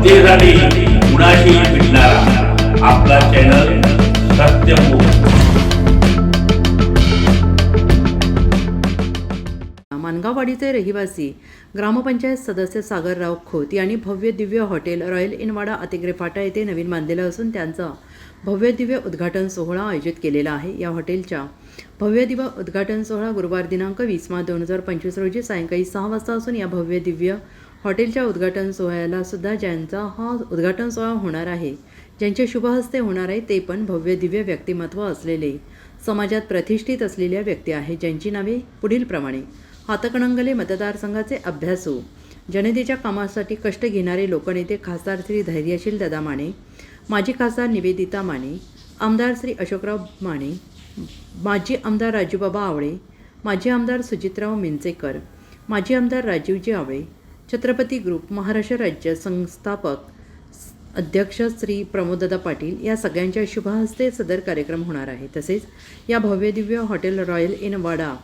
जनतेसाठी कुणाशी भेटणारा आपला चॅनल मानगाववाडीचे रहिवासी ग्रामपंचायत सदस्य सागरराव खोत यांनी भव्य दिव्य हॉटेल रॉयल इनवाडा अतिग्रे फाटा येथे नवीन बांधलेलं असून त्यांचा भव्य दिव्य उद्घाटन सोहळा आयोजित केलेला आहे. या हॉटेलच्या भव्य दिव्य उद्घाटन सोहळा गुरुवार दिनांक वीस मार्च दोन हजार पंचवीस रोजी सायंकाळी सहा वाजता असून या भव्य दिव्य हॉटेलच्या उद्घाटन सोहळ्याला सुद्धा ज्यांचा हा उद्घाटन सोहळा होणार आहे ज्यांचे शुभहस्ते होणार आहे ते पण भव्य दिव्य व्यक्तिमत्व असलेले समाजात प्रतिष्ठित असलेल्या व्यक्ती आहेत ज्यांची नावे पुढीलप्रमाणे हातकणंगले मतदारसंघाचे अभ्यासू जनतेच्या कामासाठी कष्ट घेणारे लोकनेते खासदार श्री धैर्यशील दादा माने माजी खासदार निवेदिता माने आमदार श्री अशोकराव माने माजी आमदार राजूबाबा आवळे माजी आमदार सुजितराव मिंचेकर माजी आमदार राजीवजी आवळे छत्रपती ग्रुप महाराष्ट्र राज्य संस्थापक अध्यक्ष श्री प्रमोददा पाटील या सगळ्यांच्या शुभहस्ते सदर कार्यक्रम होणार आहे. तसेच या भव्यदिव्य हॉटेल रॉयल इन वाडा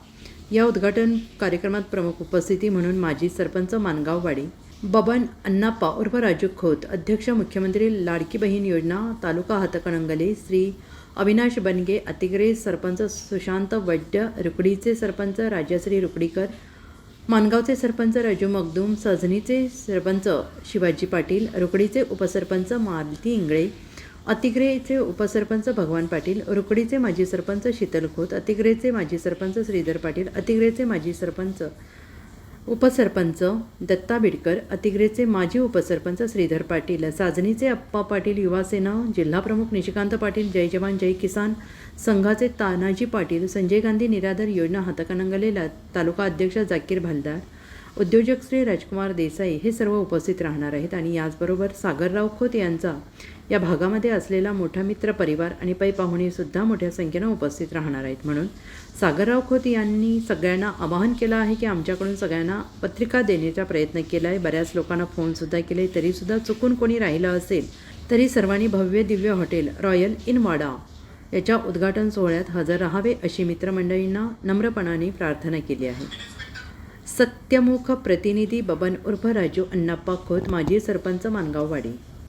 या उद्घाटन कार्यक्रमात प्रमुख उपस्थिती म्हणून माजी सरपंच मानगाववाडी बबन अण्णाप्पा उर्फ राजू खोत अध्यक्ष मुख्यमंत्री लाडकी बहीण योजना तालुका हातकणंगले श्री अविनाश बनगे अतिग्रे सरपंच सुशांत वैद्य रुकडीचे सरपंच राजश्री रुकडीकर मानगावचे सरपंच राजू मगदूम सजनीचे सरपंच शिवाजी पाटील रुकडीचे उपसरपंच मालती इंगळे अतिग्रेचे उपसरपंच भगवान पाटील रुकडीचे माजी सरपंच शीतल खोत अतिग्रेचे माजी सरपंच श्रीधर पाटील अतिग्रेचे माजी सरपंच उपसरपंच दत्ता बिडकर अतिग्रेचे माजी उपसरपंच श्रीधर पाटील साजनीचे अप्पा पाटील युवासेना जिल्हाप्रमुख निशिकांत पाटील जय जवान जय किसान संघाचे तानाजी पाटील संजय गांधी निराधार योजना हातकणंगलेला तालुका अध्यक्ष जाकीर भालदार उद्योजक श्री राजकुमार देसाई हे सर्व उपस्थित राहणार आहेत. आणि याचबरोबर सागरराव खोत यांचा या भागामध्ये असलेला मोठा मित्र परिवार आणि पै पाहुणेसुद्धा मोठ्या संख्येनं उपस्थित राहणार आहेत म्हणून सागरराव खोत यांनी सगळ्यांना आवाहन केलं आहे की आमच्याकडून सगळ्यांना पत्रिका देण्याचा प्रयत्न केला आहे. बऱ्याच लोकांना फोनसुद्धा केले. तरीसुद्धा चुकून कोणी राहिलं असेल तरी सर्वांनी भव्य दिव्य हॉटेल रॉयल इन वाडा याच्या उद्घाटन सोहळ्यात हजर राहावे अशी मित्रमंडळींना नम्रपणाने प्रार्थना केली आहे. सत्यमुख प्रतिनिधी बबन उर्फ राजू अण्णाप्पा खोत माजी सरपंच मानगाववाडी.